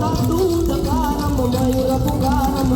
દાદુ દકારમ મયુર પુકારમ